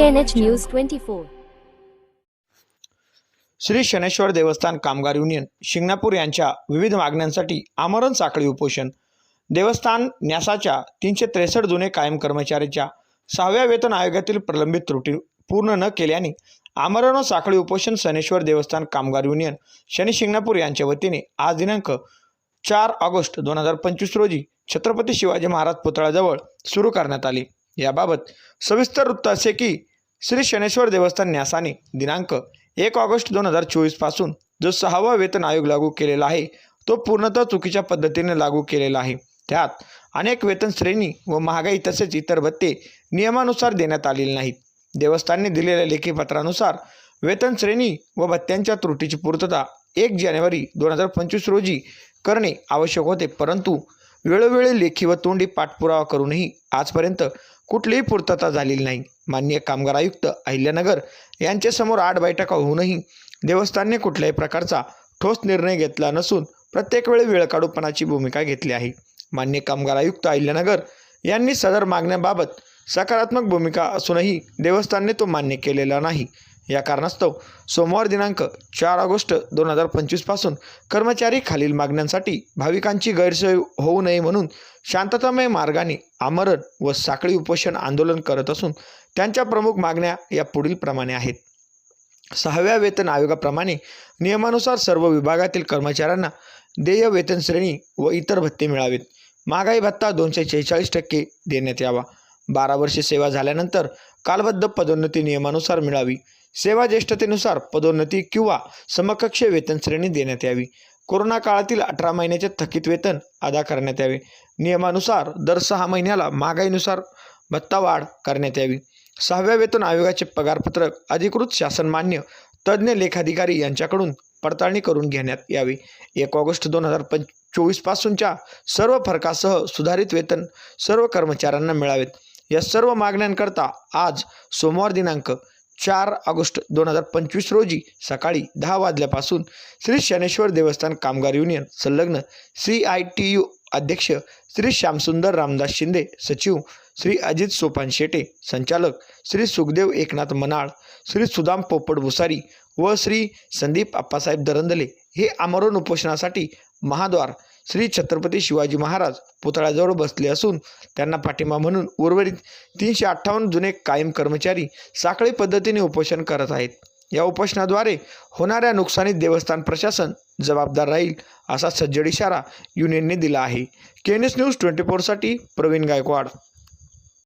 PNH News 24. Shri Shaneshwar देवस्थान कामगार union Shingnapur यांच्या विविध मागण्यांसाठी आमरण साखळी उपोषण देवस्थान न्यासाच्या तीनशे त्रेसष्ट जुने कायम कर्मचाऱ्याच्या सहाव्या वेतन आयोगातील प्रलंबित त्रुटी पूर्ण न केल्याने आमरण साखळी उपोषण शनेश्वर देवस्थान कामगार युनियन शनी शिंगणापूर यांच्या वतीने आज दिनांक चार ऑगस्ट दोन हजार पंचवीस रोजी छत्रपती शिवाजी महाराज पुतळ्याजवळ सुरू करण्यात आली याबाबत सविस्तर वृत्त असे की श्री शनेश्वर देवस्थान न्यासाने दिनांक एक ऑगस्ट दोन हजार चोवीसपासून जो सहावा वेतन आयोग लागू केलेला आहे तो पूर्णतः चुकीच्या पद्धतीने लागू केलेला आहे. त्यात अनेक वेतन श्रेणी व महागाई तसेच इतर भत्ते नियमानुसार देण्यात आलेले नाहीत. देवस्थानने दिलेल्या लेखीपत्रानुसार वेतन श्रेणी व भत्त्यांच्या त्रुटीची पूर्तता एक जानेवारी दोन हजार पंचवीस रोजी करणे आवश्यक होते परंतु वेळोवेळी लेखी व तोंडी पाठपुरावा करूनही आजपर्यंत कुठलीही पूर्तता झालेली नाही. माननीय कामगार आयुक्त अहिल्यानगर यांच्यासमोर आठ बैठका होऊनही देवस्थानने कुठल्याही प्रकारचा ठोस निर्णय घेतला नसून प्रत्येक वेळी वेळकाढूपणाची भूमिका घेतली आहे. मान्य कामगार आयुक्त अहिल्यानगर यांनी सदर मागण्याबाबत सकारात्मक भूमिका असूनही देवस्थानने तो मान्य केलेला नाही. या कारणास्तव सोमवार दिनांक चार ऑगस्ट दोन हजार पंचवीसपासून कर्मचारी खालील मागण्यांसाठी भाविकांची गैरसोय होऊ नये म्हणून शांततामय मार्गाने आमरण व साखळी उपोषण आंदोलन करत असून त्यांच्या प्रमुख मागण्या या पुढील प्रमाणे आहेत. सहाव्या वेतन आयोगाप्रमाणे नियमानुसार सर्व विभागातील कर्मचाऱ्यांना देय वेतन श्रेणी व इतर भत्ते मिळावेत. महागाई भत्ता दोनशे शेहेचाळीस टक्के देण्यात यावा. बारा वर्षे सेवा झाल्यानंतर कालबद्ध पदोन्नती नियमानुसार मिळावी. सेवा ज्येष्ठतेनुसार पदोन्नती किंवा समकक्ष वेतन श्रेणी देण्यात यावी. कोरोना काळातील अठरा महिन्याचे थकीत वेतन अदा करण्यात यावे. नियमानुसार दर सहा महिन्याला महागाईनुसार भत्ता वाढ करण्यात यावी. सहाव्या वेतन आयोगाचे पगारपत्रक अधिकृत शासनमान्य तज्ज्ञ लेखाधिकारी यांच्याकडून पडताळणी करून घेण्यात यावी. एक ऑगस्ट दोन हजार पंच चोवीसपासूनच्या सर्व फरकासह सुधारित वेतन सर्व कर्मचाऱ्यांना मिळावेत. या सर्व मागण्यांकरता आज सोमवार दिनांक चार ऑगस्ट दोन हजार पंचवीस रोजी सकाळी दहा वाजल्यापासून श्री शनेश्वर देवस्थान कामगार युनियन संलग्न सी आय टी यू अध्यक्ष श्री श्यामसुंदर रामदास शिंदे सचिव श्री अजित सोपान शेटे संचालक श्री सुखदेव एकनाथ मनाळ श्री सुदाम पोपट भुसारी व श्री संदीप आप्पासाहेब दरंदले हे आमरण उपोषणासाठी महाद्वार श्री छत्रपती शिवाजी महाराज पुतळ्याजवळ बसले असून त्यांना पाठिंबा म्हणून उर्वरित तीनशे अठ्ठावन्न जुने कायम कर्मचारी साखळी पद्धतीने उपोषण करत आहेत. या उपोषणाद्वारे होणाऱ्या नुकसानीत देवस्थान प्रशासन जबाबदार राहील असा सज्जड इशारा युनियनने दिला आहे. केनेस न्यूज ट्वेंटी फोरसाठी प्रवीण गायकवाड.